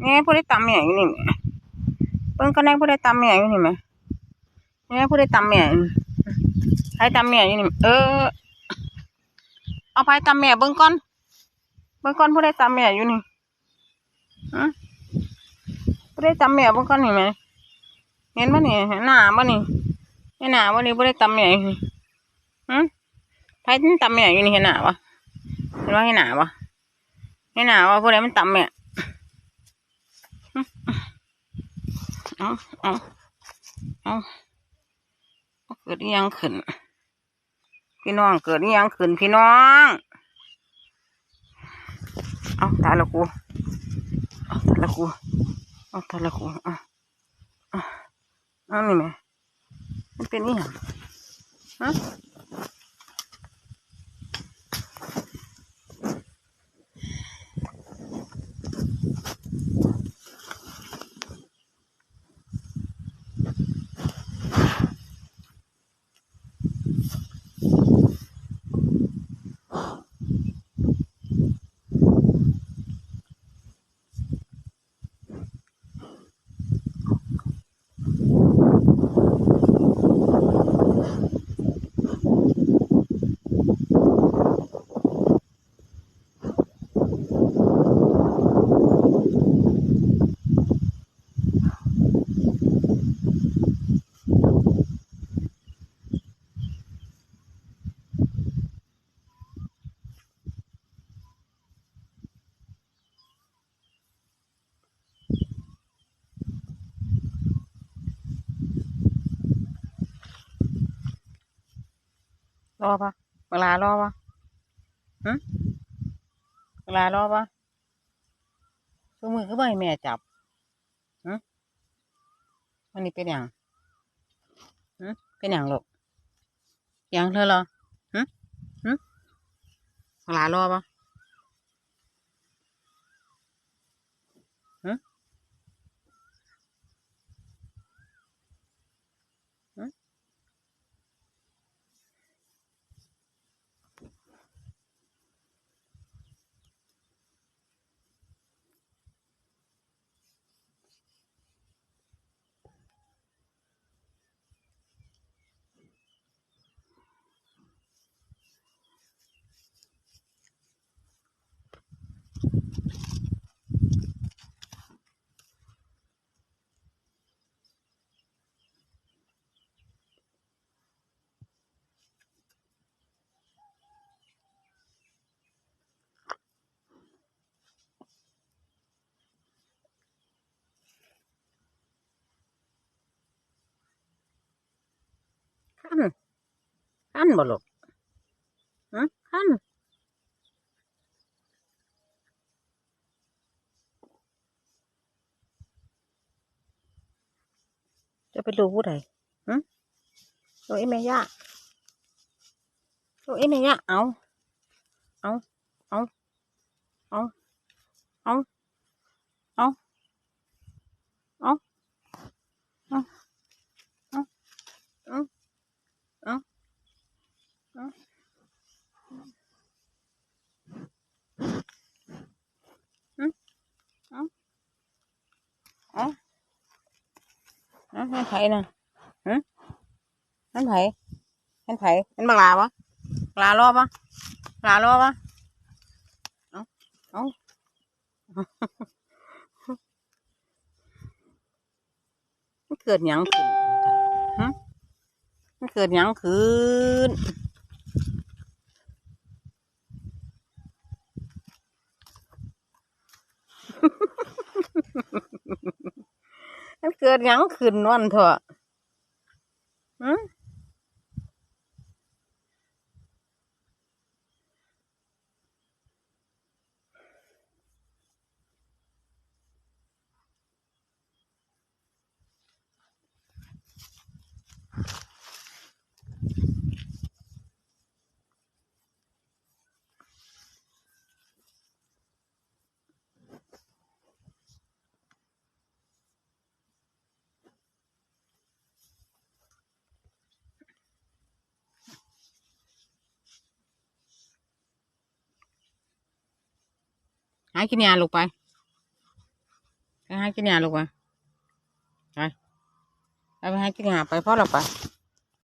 แม่ผู้ได้ตำแม่อยู่นี่แหม่เบิ่งก็แน่ผู้ได้ตำแม่อยู่นี่แหม่แม่ผู้ได้ตำแม่อยู่ใครตำแม่อยู่นี่เออเอาไปตำแม่เบิ่งก่อนเบิ่งก่อนผู้ได้ตำแม่อยู่นี่ฮะผู้ได้ตำแม่เบิ่งก่อนนี่แหม่เห็นบ่นี่เห็นหน้าบ่นี่เห็นหน้าบ่นี่ผู้ได้ตำแม่อยู่นี่ฮะใครที่ตำแม่อยู่นี่เห็นหน้าบ่เห็นว่าเห็นหน้าบ่เห็นหน้าว่าผู้ใดมันตำแม่เอา เอาเอาเอาเกิดยังขึ้น พี่น้องเกิดยังขึ้นพี่น้อง เอาตายละกูเอาตายละกูเอาตายละกูเอาเอาเอานี่แม่มันเป็นอิหยังฮะ อปะเวลารอปะฮะเวลารอปะสมือก็ไม่แม่จับฮะวันนี้เป็นอย่างฮะเป็นอย่างลูกอย่างเธอเหรอฮะฮะเวลารอปะฮะ นคันบ่ลูกฮะคันจะไปรู้ใดฮะโอ้ยแม่ย่าโอ้ยแม่ย่าเอาเอาเอาเอาเอาเอาเอา ไผน่ะฮึนั่นไผให้ไผเป็นบังลาปะลาลารอปะบักลารอปะเอ้าเอ้ามันเกิดยังขึ้นฮึมันเกิดยังขึ้น มัน เกิดหยังขึ้นวันเถอะอืม หากินยาลูกไปไปหากินหญ้าลูกไปไปไปใหากินหญ้าไปพ่อเราไป